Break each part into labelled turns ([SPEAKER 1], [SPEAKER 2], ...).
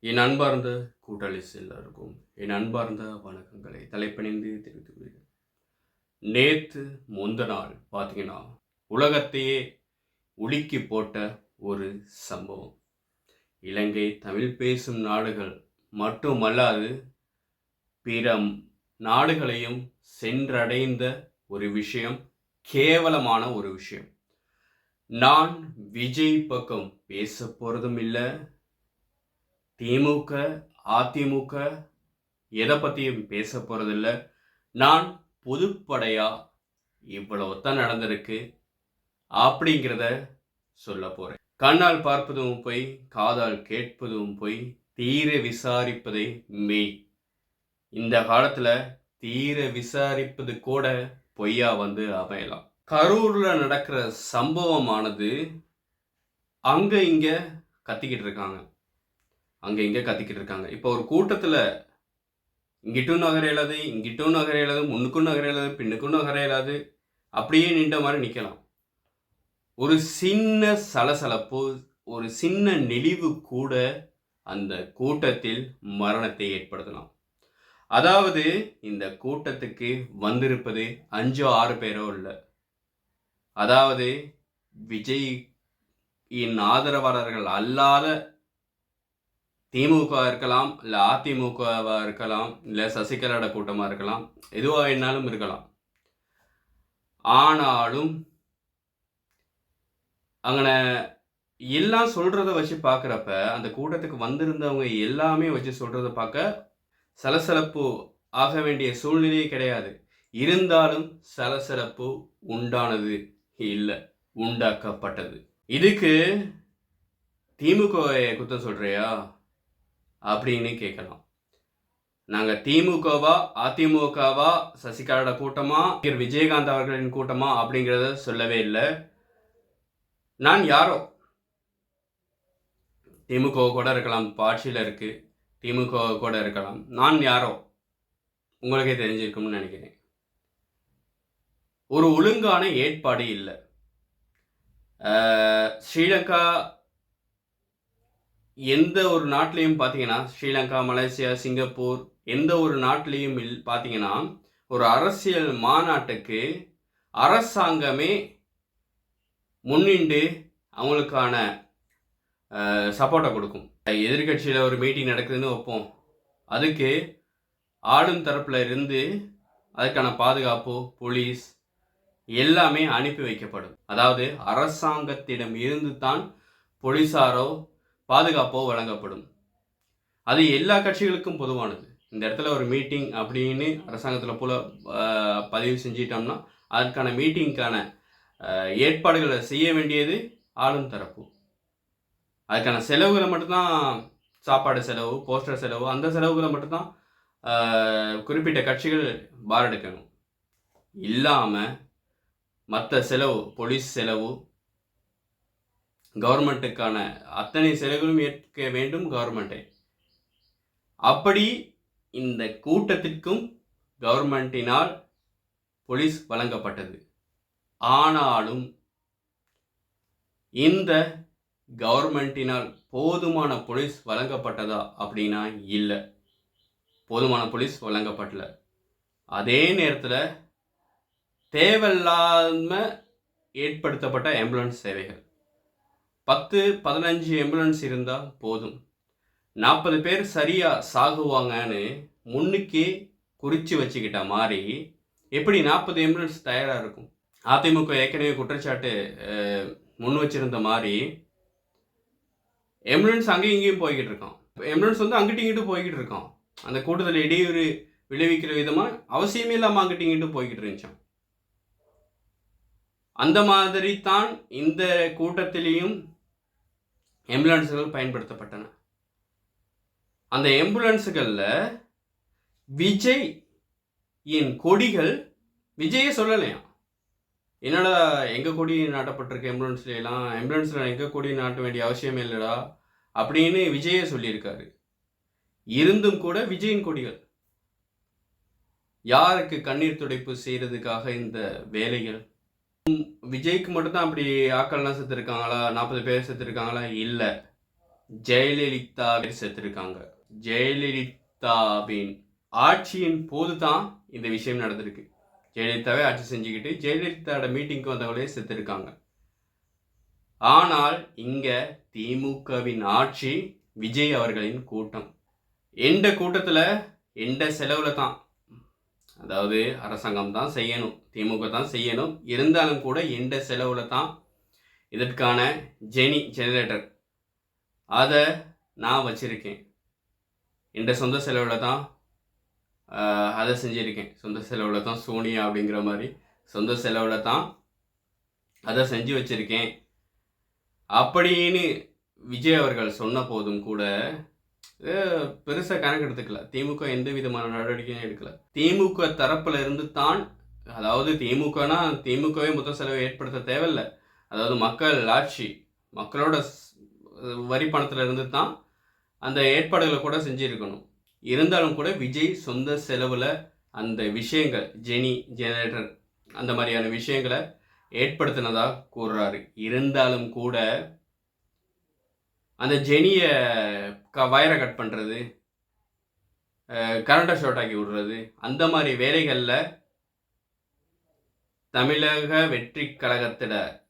[SPEAKER 1] என் அன்பார்ந்த கூட்டாளிஸ் எல்லாருக்கும் என் அன்பார்ந்த வணக்கங்களை தலைப்பணிந்து தெரிவித்துக் கொள்கிறேன். நேற்று முந்த நாள் பார்த்தீங்கன்னா உலகத்தையே உலுக்கி போட்ட ஒரு சம்பவம். இலங்கை தமிழ் பேசும் நாடுகள் மட்டுமல்லாது பிற நாடுகளையும் சென்றடைந்த ஒரு விஷயம் கேவலமான ஒரு விஷயம். நான் விஜய் பக்கம் பேச போகிறதும் இல்லை திமுக அதிமுக எதை பற்றியும் பேச போகிறதில்ல நான் பொதுப்படையாக இவ்வளவு தான் நடந்திருக்கு. அப்படிங்கிறத சொல்ல போகிறேன் கண்ணால் பார்ப்பதும் போய் காதால் கேட்பதும் போய் தீர விசாரிப்பதே மெய். இந்த காலத்தில் தீர விசாரிப்பது கூட பொய்யா வந்து அமையலாம். கரூரில் நடக்கிற சம்பவமானது அங்கே இங்கே கத்திக்கிட்டு இருக்காங்க. அங்கே இங்கே கத்திக்கிட்டு இருக்காங்க. இப்போ ஒரு கூட்டத்தில் இங்கிட்டும் நகர இயலாது இங்கிட்டும் நகர இயலாது முன்னுக்கும் நகர இயலாது பின்னுக்கும் நகர இயலாது அப்படியே நின்ற மாதிரி நிற்கலாம் ஒரு சின்ன சலசலப்பு ஒரு சின்ன நெளிவு கூட அந்த கூட்டத்தில் மரணத்தை ஏற்படுத்தலாம். அதாவது இந்த கூட்டத்துக்கு வந்திருப்பது அஞ்சோ ஆறு பேரோ இல்லை. அதாவது விஜய் இன் ஆதரவாளர்கள் அல்லாத திமுக இருக்கலாம் இல்லை அதிமுகவாக இருக்கலாம் இல்லை சசிகலாட கூட்டமாக இருக்கலாம் எதுவாக வேணாலும் இருக்கலாம். ஆனாலும் அங்கே எல்லாம் சொல்கிறத வச்சு பார்க்குறப்ப அந்த கூட்டத்துக்கு வந்திருந்தவங்க எல்லாமே வச்சு சொல்கிறத பார்க்க சலசலப்பு ஆக வேண்டிய சூழ்நிலையே கிடையாது. இருந்தாலும் சலசலப்பு உண்டானது இல்லை உண்டாக்கப்பட்டது. இதுக்கு திமுக குத்தம் சொல்கிறியா அப்படின்னு கேட்கலாம். நாங்கள் திமுகவா அதிமுகவா சசிகலாவோட கூட்டமா விஜயகாந்த் அவர்களின் கூட்டமா அப்படிங்கிறத சொல்லவே இல்லை. நான் யாரோ? திமுக கூட இருக்கலாம் பாட்சியில் ஆட்சியில் இருக்கு. திமுக கூட இருக்கலாம். நான் யாரோ? உங்களுக்கே தெரிஞ்சிருக்கும்னு நினைக்கிறேன். ஒரு ஒழுங்கான ஏற்பாடு இல்லை. ஸ்ரீலங்கா எந்த ஒரு நாட்டிலையும் பார்த்தீங்கன்னா ஸ்ரீலங்கா மலேசியா சிங்கப்பூர் எந்த ஒரு நாட்டிலையும் இல் பார்த்தீங்கன்னா ஒரு அரசியல் மாநாட்டுக்கு அரசாங்கமே முன்னின்று அவங்களுக்கான சப்போர்ட்டை கொடுக்கும். எதிர்கட்சியில் ஒரு மீட்டிங் நடக்குதுன்னு வைப்போம். அதுக்கு ஆளும் தரப்பில் இருந்து அதுக்கான பாதுகாப்பு போலீஸ் எல்லாமே அனுப்பி வைக்கப்படும். அதாவது அரசாங்கத்திடம் இருந்து தான் போலீஸாரோ பாதுகாப்போ வழங்கப்படும். அது எல்லா கட்சிகளுக்கும் பொதுவானது. இந்த இடத்துல ஒரு மீட்டிங் அப்படின்னு அரசாங்கத்தில் போல பதிவு செஞ்சிட்டோம்னா அதற்கான மீட்டிங்க்கான ஏற்பாடுகளை செய்ய வேண்டியது ஆளும் தரப்பு. அதுக்கான செலவுகளை மட்டும்தான் சாப்பாடு செலவு போஸ்டர் செலவு அந்த செலவுகளை மட்டும்தான் குறிப்பிட்ட கட்சிகள் பார் எடுக்கணும். இல்லாமல் மற்ற செலவு போலீஸ் செலவு கவர்மெண்ட்டுக்கான அத்தனை செலவுகளும் ஏற்க வேண்டும் கவர்மெண்ட்டை. அப்படி இந்த கூட்டத்திற்கும் கவர்மெண்ட்டினால் போலீஸ் வழங்கப்பட்டது. ஆனாலும் இந்த கவர்மெண்ட்டினால் போதுமான போலீஸ் வழங்கப்பட்டதா அப்படின்னா இல்லை. போதுமான போலீஸ் வழங்கப்படல. அதே நேரத்தில் தேவையில்லாம ஏற்படுத்தப்பட்ட ஆம்புலன்ஸ் சேவைகள். பத்து பதினஞ்சு ஆம்புலன்ஸ் இருந்தால் போதும். நாற்பது பேர் சரியாக சாகுவாங்கன்னு முன்னுக்கே குறித்து வச்சுக்கிட்ட மாதிரி எப்படி நாற்பது ஆம்புலன்ஸ் தயாராக இருக்கும்? அதிமுக ஏற்கனவே குற்றச்சாட்டு முன் வச்சிருந்த மாதிரி ஆம்புலன்ஸ் அங்கேயும் இங்கேயும் போய்கிட்டு இருக்கோம் ஆம்புலன்ஸ் வந்து அங்கிட்டும் இங்கிட்டும் போய்கிட்டு இருக்கோம் அந்த கூட்டத்தில் இடையூறு விளைவிக்கிற விதமாக அவசியமே இல்லாமல் அங்கிட்டும் இங்கிட்டும் போய்கிட்டு இருந்துச்சான் அந்த மாதிரி தான் இந்த கூட்டத்திலையும் எம்புலன்ஸுகள் பயன்படுத்தப்பட்டன. அந்த எம்புலன்ஸுகளில் விஜய் என் கொடிகள் விஜயே சொல்லலையா? என்னடா எங்கள் கொடி நாட்டப்பட்டிருக்கு எம்புலன்ஸ்லாம் எம்புலன்ஸில் எங்கள் கொடி நாட்ட வேண்டிய அவசியமே இல்லைடா அப்படின்னு விஜயே சொல்லியிருக்காரு. இருந்தும் கூட விஜயின் கொடிகள். யாருக்கு கண்ணீர் துடைப்பு செய்கிறதுக்காக இந்த வேலைகள்? விஜய்க்கு மட்டும்தான் அப்படி ஆக்கள்லாம் செத்துருக்காங்களா? நாற்பது பேர் செத்துருக்காங்களா? இல்லை. ஜெயலலிதாவை செத்துருக்காங்க. ஜெயலலிதாவின் ஆட்சியின் போது தான் இந்த விஷயம் நடந்திருக்கு. ஜெயலலிதாவே ஆட்சி செஞ்சுக்கிட்டு ஜெயலலிதாவோட மீட்டிங்க்கு வந்தவங்களே செத்துருக்காங்க. ஆனால் இங்கே திமுகவின் ஆட்சி விஜய் அவர்களின் கூட்டம். எந்த கூட்டத்தில்? எந்த செலவில் தான் அதாவது அரசாங்கம் தான் செய்யணும் திமுக தான் செய்யணும். இருந்தாலும் கூட எந்த செலவில் தான் இதற்கான ஜெனி ஜெனரேட்டர் அதை நான் வச்சுருக்கேன். எந்த சொந்த செலவில் தான் அதை செஞ்சுருக்கேன். சொந்த செலவில் தான் சோனியா அப்படிங்கிற மாதிரி சொந்த செலவில் தான் அதை செஞ்சு வச்சுருக்கேன். அப்படின்னு விஜய் அவர்கள் சொன்ன போதும் கூட பெருசாக கணக்கு எடுத்துக்கல. திமுக எந்த விதமான நடவடிக்கையும் எடுக்கல. திமுக தரப்பில் இருந்து தான் அதாவது திமுகனா திமுகவே மொத்த செலவை ஏற்படுத்த தேவையில்ல. அதாவது மக்கள் ஆட்சி மக்களோட வரி பணத்தில் இருந்து தான் அந்த ஏற்பாடுகளை கூட செஞ்சுருக்கணும். இருந்தாலும் கூட விஜய் சொந்த செலவில் அந்த விஷயங்கள் ஜெனி ஜெனரேட்டர் அந்த மாதிரியான விஷயங்களை ஏற்படுத்தினதாக கூறுறாரு. இருந்தாலும் கூட அந்த ஜெனியை வயரை கட் பண்ணுறது கரண்டை ஷார்ட் ஆக்கி விடுறது அந்த மாதிரி வேலைகளில் தமிழக வெற்றி கழகத்திட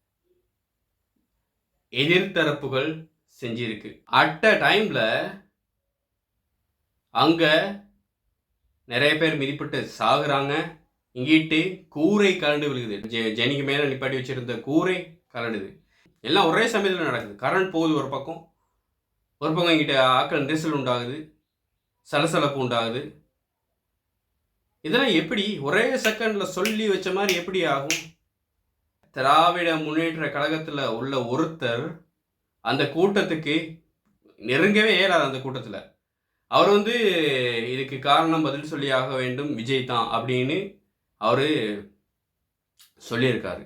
[SPEAKER 1] எதிர்த்தரப்புகள் செஞ்சிருக்கு. அட் அ டைமில் அங்கே நிறைய பேர் மிதிப்பட்டு சாகுறாங்க. இங்கிட்டு கூரை கலண்டு விழுகுது. ஜெ- ஜெனிக்கு மேலே நிப்பாட்டி வச்சிருந்த கூரை கலண்டுது எல்லாம் ஒரே சமயத்தில் நடக்குது. கரண்ட் போகுது ஒரு பக்கம். ஒரு பக்கம் எங்கிட்ட ஆக்கள் நெரிசல் உண்டாகுது சலசலப்பு உண்டாகுது. இதெல்லாம் எப்படி? ஒரே செகண்டில் சொல்லி வச்ச மாதிரி எப்படி ஆகும்? திராவிட முன்னேற்ற கழகத்தில் உள்ள ஒருத்தர் அந்த கூட்டத்துக்கு நெருங்கவே இயலாது அந்த கூட்டத்தில். அவர் வந்து இதுக்கு காரணம் பதில் சொல்லி ஆக வேண்டும் விஜய் தான் அப்படின்னு அவர் சொல்லியிருக்காரு.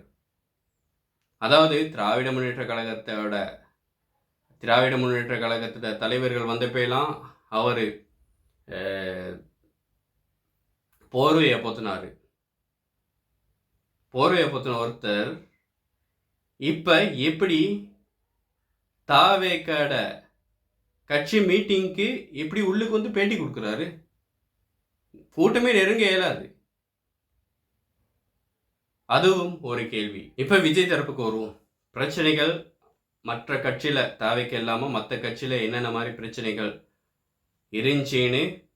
[SPEAKER 1] அதாவது திராவிட முன்னேற்ற கழகத்தோட திராவிட முன்னேற்ற கழகத்தில் தலைவர்கள் வந்தப்பெல்லாம் அவர் போர்வையை பொத்தினார். போர்வையை பொத்தின ஒருத்தர் இப்போ எப்படி தாவேக்கட கட்சி மீட்டிங்க்கு எப்படி உள்ளுக்கு வந்து பேட்டி கொடுக்குறாரு? கூட்டமே நெருங்க இயலாது. அதுவும் ஒரு கேள்வி. இப்போ விஜய் தரப்புக்கு வருவோம். பிரச்சனைகள் மற்ற கட்சியில் தேவைக்கு இல்லாமல் மற்ற கட்சியில் என்னென்ன மாதிரி பிரச்சனைகள் இருந்துச்சின்னு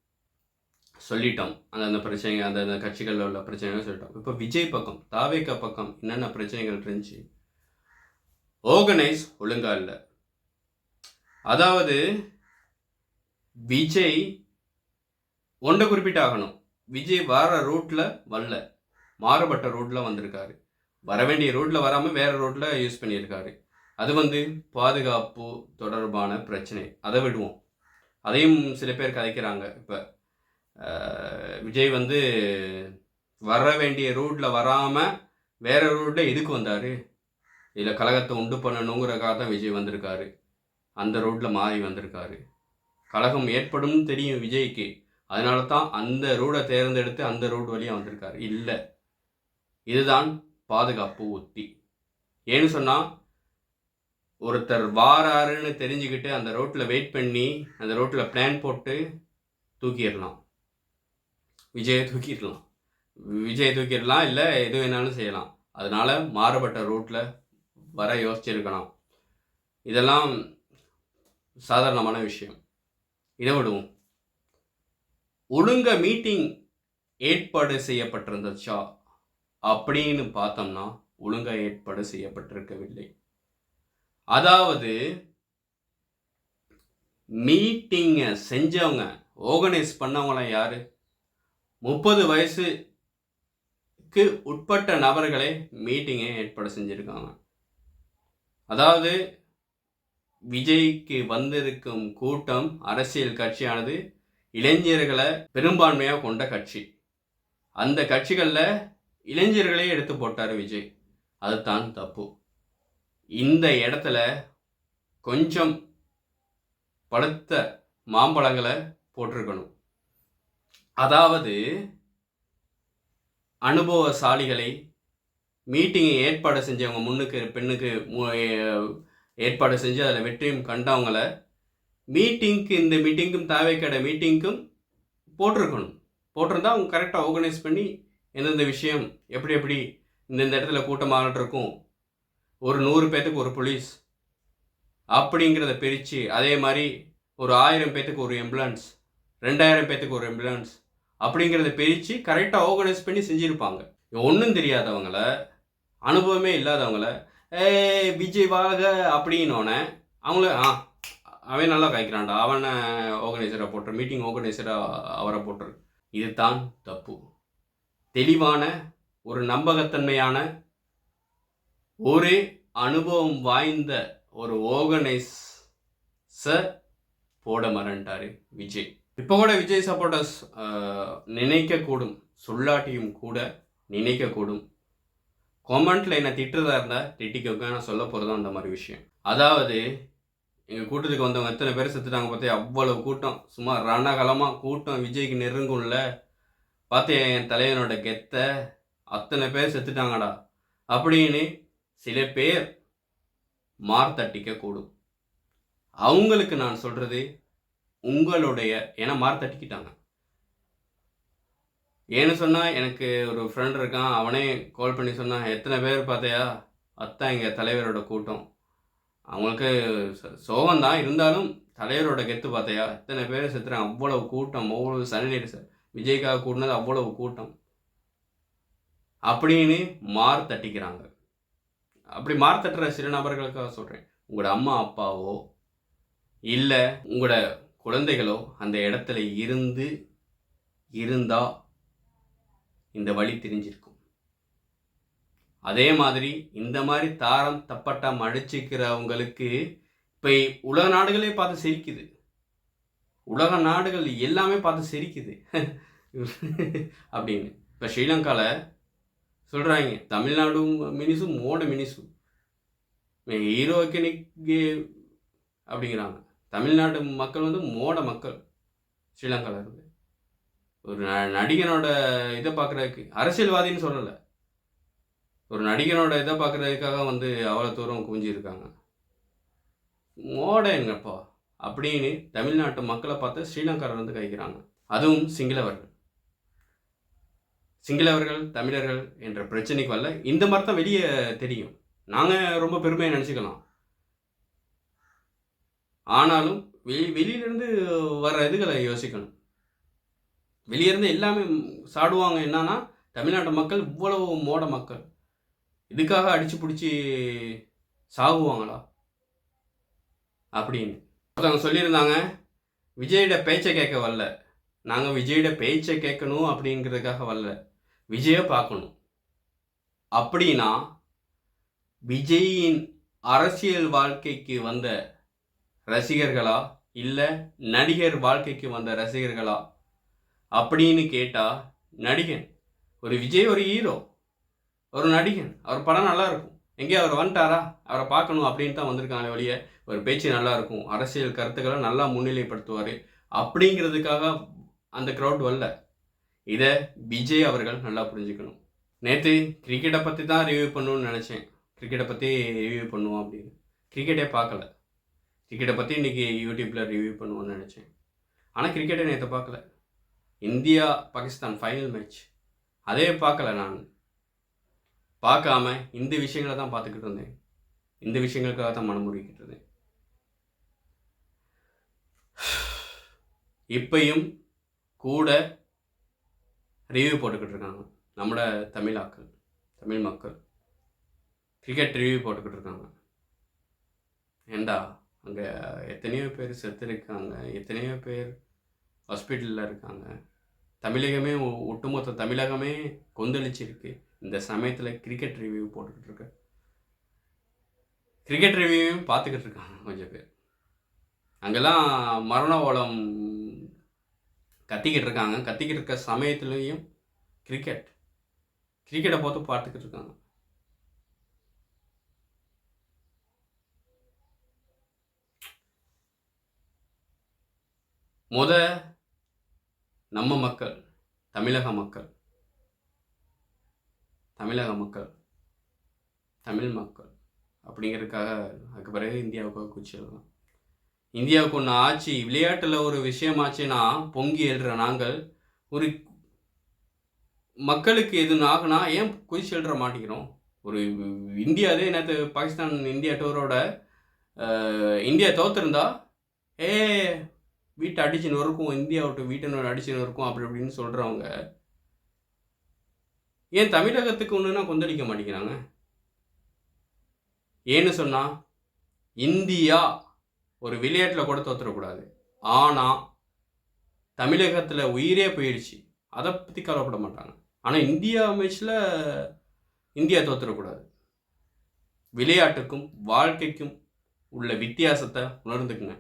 [SPEAKER 1] சொல்லிட்டோம். அந்தந்த பிரச்சனைகள் அந்தந்த கட்சிகளில் உள்ள பிரச்சனைகள் சொல்லிட்டோம். இப்போ விஜய் பக்கம் தாவேக்கா பக்கம் என்னென்ன பிரச்சனைகள் இருந்துச்சு? ஆர்கனைஸ் ஒழுங்கா இல்லை. அதாவது விஜய் ஒன்றை குறிப்பிட்டாகணும். விஜய் வர ரூட்டில் வரல. மாறுபட்ட ரூட்டில் வந்திருக்காரு. வர வேண்டிய ரூட்டில் வராமல் வேறு ரூட்டில் யூஸ் பண்ணியிருக்காரு. அது வந்து பாதுகாப்பு தொடர்பான பிரச்சனை. அதை விடுவோம். அதையும் சில பேர் கதைக்கிறாங்க. இப்போ விஜய் வந்து வர வேண்டிய ரூட்டில் வராமல் வேறு ரூட்டில் எதுக்கு வந்தார்? இதில் கழகத்தை உண்டு பண்ணணுங்கிறக்காக தான் விஜய் வந்திருக்காரு. அந்த ரோட்டில் மாறி வந்திருக்காரு. கழகம் ஏற்படும் தெரியும் விஜய்க்கு. அதனால தான் அந்த ரூடை தேர்ந்தெடுத்து அந்த ரோடு வழியாக வந்திருக்காரு. இல்லை. இதுதான் பாதுகாப்பு உத்தி. ஏன்னு சொன்னால் ஒருத்தர் வாராருன்னு தெரிஞ்சுக்கிட்டு அந்த ரோட்டில் வெயிட் பண்ணி அந்த ரோட்டில் பிளான் போட்டு தூக்கிடலாம். விஜயை தூக்கிடலாம். விஜயை தூக்கிடலாம் இல்லை எது வேணாலும் செய்யலாம். அதனால் மாறுபட்ட ரூட்டில் வர யோசிச்சிருக்கலாம் இதெல்லாம் சாதாரணமான விஷயம். இதை விடுவோம். ஒழுங்க மீட்டிங் ஏற்பாடு செய்யப்பட்டிருந்துச்சா அப்படின்னு பார்த்தோம்னா ஒழுங்காக ஏற்பாடு செய்யப்பட்டிருக்கவில்லை. அதாவது மீட்டிங்கை செஞ்சவங்க ஆர்கனைஸ் பண்ணவங்களாம் யார்? முப்பது வயசுக்கு உட்பட்ட நபர்களே மீட்டிங்கை ஏற்பாடு செஞ்சுருக்காங்க. அதாவது விஜய்க்கு வந்திருக்கும் கூட்டம் அரசியல் கட்சியானது இளைஞர்களை பெரும்பான்மையாக கொண்ட கட்சி. அந்த கட்சிகளில் இளைஞர்களே எடுத்து போட்டார் விஜய். அதுதான் தப்பு. இந்த இடத்துல கொஞ்சம் பழுத்த மாம்பழங்களை போட்டிருக்கணும். அதாவது அனுபவசாலிகளை மீட்டிங்கை ஏற்பாடு செஞ்சவங்க முன்னுக்கு பெண்ணுக்கு மு- ஏற்பாடு செஞ்சு அதில் வெற்றியும் கண்டவங்கள மீட்டிங்க்கு இந்த மீட்டிங்க்கும் தேவைக்கடை மீட்டிங்க்கும் போட்டிருக்கணும். போட்டிருந்தா அவங்க கரெக்டாக ஆர்கனைஸ் பண்ணி எந்தெந்த விஷயம் எப்படி எப்படி இந்தந்த இடத்துல கூட்டமாக இருக்கும் ஒரு நூறு பேர்த்துக்கு ஒரு போலீஸ் அப்படிங்கிறத பிரித்து அதே மாதிரி ஒரு ஆயிரம் பேர்த்துக்கு ஒரு எம்புலன்ஸ் ரெண்டாயிரம் பேர்த்துக்கு ஒரு எம்புலன்ஸ் அப்படிங்கிறத பிரித்து கரெக்டாக ஆர்கனைஸ் பண்ணி செஞ்சுருப்பாங்க. ஒன்றும் தெரியாதவங்கள அனுபவமே இல்லாதவங்கள ஏ விஜய் வாழ்க அப்படின்னோடனே அவங்கள ஆ அவன் நல்லா காய்க்கிறான்டா அவனை ஆர்கனைசராக போட்டுரு மீட்டிங் ஆர்கனைசராக அவரை போட்டுரு. இதுதான் தப்பு. தெளிவான ஒரு நம்பகத்தன்மையான ஒரே அனுபவம் வாய்ந்த ஒரு ஆர்கனைசர் போட மறண்டாரு விஜய். இப்போ கூட விஜய் சப்போர்ட்டர்ஸ் நினைக்கக்கூடும் சொல்லாட்டியும் கூட நினைக்கக்கூடும். கொமெண்ட்டில் என்ன திட்டுறதா இருந்தால் திட்டிக்கோங்க நான் சொல்ல போகிறது அந்த மாதிரி விஷயம். அதாவது எங்கள் கூட்டத்துக்கு வந்தவங்க எத்தனை பேர் செத்துட்டாங்க பார்த்து அவ்வளோ கூட்டம். சும்மா ரணகலமாக கூட்டம். விஜய்க்கு நெருங்கும்ல. பார்த்தே என் தலைவனோட கெத்தை? அத்தனை பேர் செத்துட்டாங்கடா. அப்படின்னு சில பேர் மார்த்தட்டிக்க கூடும். அவங்களுக்கு நான் சொல்கிறது உங்களுடைய ஏன்னா மார்த்தட்டிக்கிட்டாங்க ஏன்னு சொன்னால் எனக்கு ஒரு ஃப்ரெண்ட் இருக்கான் அவனே கால் பண்ணி சொன்னான் எத்தனை பேர் பார்த்தையா? அத்தான் எங்கள் தலைவரோட கூட்டம். அவங்களுக்கு சோகம் தான் இருந்தாலும் தலைவரோட கெத்து பார்த்தையா? எத்தனை பேர் செத்துறாங்க? அவ்வளவு கூட்டம் அவ்வளவு சனிநீர் சார் விஜய்க்காக கூட்டினது அவ்வளவு கூட்டம். அப்படின்னு மார் தட்டிக்கிறாங்க. அப்படி மார் தட்டுற சில நபர்களுக்காக சொல்கிறேன் உங்களோட அம்மா அப்பாவோ இல்லை உங்களோட குழந்தைகளோ அந்த இடத்துல இருந்து இருந்தால் இந்த வழி தெரிஞ்சிருக்கும். அதே மாதிரி இந்த மாதிரி தாரம் தப்பட்டம் அடிச்சுக்கிறவங்களுக்கு இப்போ உலக நாடுகளே பார்த்து சிரிக்குது. உலக நாடுகள் எல்லாமே பார்த்து சிரிக்குது. அப்படின்னு. இப்போ ஸ்ரீலங்காவில் சொல்கிறாங்க தமிழ்நாடு மினிசும் மோட மினிசும் ஹீரோக்கினிக்கு அப்படிங்கிறாங்க. தமிழ்நாடு மக்கள் வந்து மோட மக்கள். ஸ்ரீலங்காவில் இருந்து. ஒரு ந நடிகனோட இதை பார்க்குறதுக்கு அரசியல்வாதின்னு சொல்லலை. ஒரு நடிகனோட இதை பார்க்குறதுக்காக வந்து அவ்வளோ தூரம் குவிஞ்சிருக்காங்க. மோட எங்கப்பா? அப்படின்னு தமிழ்நாட்டு மக்களை பார்த்து ஸ்ரீலங்காவில் வந்து கைக்கிறாங்க அதுவும் சிங்களவர்கள். சிங்களவர்கள் தமிழர்கள் என்ற பிரச்சனைக்கு வரல. இந்த மாதிரி தான் வெளியே தெரியும். நாங்கள் ரொம்ப பெருமையை நினச்சிக்கலாம். ஆனாலும் வெளி வெளியிலேருந்து வர இதுகளை யோசிக்கணும். வெளியேருந்து எல்லாமே சாடுவாங்க என்னன்னா தமிழ்நாட்டு மக்கள் இவ்வளவு மோட மக்கள். இதுக்காக அடித்து பிடிச்சி சாகுவாங்களா? அப்படின்னு. ஒருத்தவங்க சொல்லியிருந்தாங்க விஜயோட பேச்சை கேட்க வரல. நாங்கள் விஜயோட பேச்சை கேட்கணும் அப்படிங்கிறதுக்காக வரல. விஜயை பார்க்கணும். அப்படின்னா விஜயின் அரசியல் வாழ்க்கைக்கு வந்த ரசிகர்களா இல்லை நடிகர் வாழ்க்கைக்கு வந்த ரசிகர்களா அப்படின்னு கேட்டால் நடிகன். ஒரு விஜய் ஒரு ஹீரோ ஒரு நடிகன். அவர் படம் நல்லா இருக்கும். எங்கேயோ அவர் வந்துட்டாரா? அவரை பார்க்கணும் அப்படின்னு தான் வந்திருக்காங்க வழிய ஒரு பேச்சு நல்லா இருக்கும். அரசியல் கருத்துக்களை நல்லா முன்னிலைப்படுத்துவார். அப்படிங்கிறதுக்காக அந்த க்ரௌட் வரல. இதை விஜய் அவர்கள் நல்லா புரிஞ்சுக்கணும். நேற்று கிரிக்கெட்டை பற்றி தான் ரிவ்யூ பண்ணணும்னு நினச்சேன். கிரிக்கெட்டை பற்றி ரிவ்யூ பண்ணுவோம் அப்படின்னு. கிரிக்கெட்டே பார்க்கல. கிரிக்கெட்டை பற்றி இன்றைக்கி யூடியூப்பில் ரிவ்யூ பண்ணுவோம்னு நினச்சேன். ஆனால் கிரிக்கெட்டை நேற்று பார்க்கல. இந்தியா பாகிஸ்தான் ஃபைனல் மேட்ச் அதே பார்க்கல நான். பார்க்காம இந்த விஷயங்களை தான் பார்த்துக்கிட்டு இருந்தேன். இந்த விஷயங்களுக்காக தான் மனமுறிக்கிட்டு இருந்தேன். இப்பையும் கூட ரிவ்யூ போட்டுக்கிட்டு இருக்காங்க நம்மளோட தமிழ் ஆக்கள் தமிழ் மக்கள் கிரிக்கெட் ரிவ்யூ போட்டுக்கிட்டு இருக்காங்க ஏண்டா அங்கே எத்தனையோ பேர் செத்து இருக்காங்க எத்தனையோ பேர் ஹாஸ்பிட்டலில் இருக்காங்க. தமிழகமே ஒட்டுமொத்த தமிழகமே கொந்தளிச்சிருக்கு. இந்த சமயத்தில் கிரிக்கெட் ரிவ்யூ போட்டுக்கிட்டு இருக்க கிரிக்கெட் ரிவ்யூவையும் பார்த்துக்கிட்டு இருக்காங்க கொஞ்சம் பேர். அங்கெல்லாம் மரண ஓலம் கத்திக்கிட்டு இருக்காங்க கத்திக்கிட்டு இருக்க சமயத்துலேயும் கிரிக்கெட் கிரிக்கெட்டை பார்த்து பார்த்துக்கிட்டு இருக்காங்க முத நம்ம மக்கள் தமிழக மக்கள் தமிழக மக்கள் தமிழ் மக்கள் அப்படிங்கிறதுக்காக அதுக்கு பிறகு இந்தியாவுக்காக குச்சி எழுதலாம் இந்தியாவுக்கு ஒன்று ஆச்சு விளையாட்டில் ஒரு விஷயமாச்சுன்னா பொங்கி எழுற நாங்கள். ஒரு மக்களுக்கு எதுன்னு ஆகுனா ஏன் குதிச்சு எழுற மாட்டேங்கிறோம்? ஒரு இந்தியாவே நேற்று பாகிஸ்தான் இந்தியா டூரோட இந்தியா தோத்துருந்தா ஏ வீட்டை அடிச்சுன்னு இருக்கும் இந்தியா விட்டு வீட்டை அடிச்சுன்னு இருக்கும் அப்படி இப்படின்னு சொல்கிறவங்க ஏன் தமிழகத்துக்கு ஒன்றுனா கொந்தளிக்க மாட்டேங்கிறாங்க? ஏன்னு சொன்னால் இந்தியா ஒரு விளையாட்டில் கூட தோத்துடக்கூடாது. ஆனால் தமிழகத்தில் உயிரே போயிடுச்சு. அதை பற்றி கவலைப்பட மாட்டாங்க. ஆனால் இந்தியா மேட்ச்சில் இந்தியா தோத்துடக்கூடாது. விளையாட்டுக்கும் வாழ்க்கைக்கும் உள்ள வித்தியாசத்தை உணர்ந்துக்குங்க.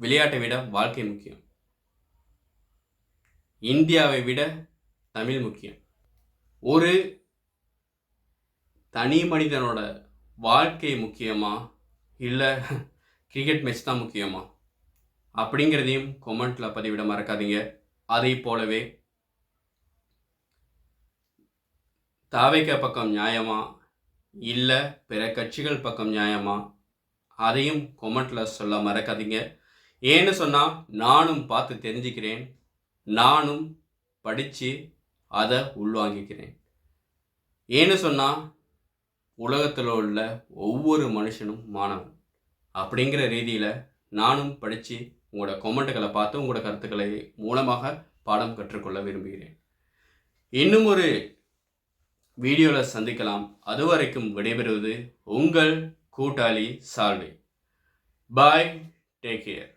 [SPEAKER 1] விளையாட்டை விட வாழ்க்கை முக்கியம். இந்தியாவை விட தமிழ் முக்கியம். ஒரு தனி மனிதனோட வாழ்க்கை முக்கியமாக இல்லை கிரிக்கெட் மேட்ச் தான் முக்கியமா? அப்படிங்கிறதையும் கொமெண்ட்டில் பதிவிட மறக்காதீங்க. அதை போலவே தாவைக்க பக்கம் நியாயமா? இல்லை பிற கட்சிகள் பக்கம் நியாயமா? அதையும் கொமெண்ட்டில் சொல்ல மறக்காதீங்க. ஏன்னு சொன்னால் நானும் பார்த்து தெரிஞ்சுக்கிறேன். நானும் படித்து அதை உள்வாங்கிக்கிறேன். ஏன்னு சொன்னால் உலகத்தில் உள்ள ஒவ்வொரு மனுஷனும் மாணவன். அப்படிங்கிற ரீதியில் நானும் படித்து உங்களோட கொமெண்ட்டுகளை பார்த்து உங்களோட கருத்துக்களை மூலமாக பாடம் கற்றுக்கொள்ள விரும்புகிறேன். இன்னும் ஒரு வீடியோவில் சந்திக்கலாம். அதுவரைக்கும் விடைபெறுவது உங்கள் கூட்டாளி சால்வை. Bye take care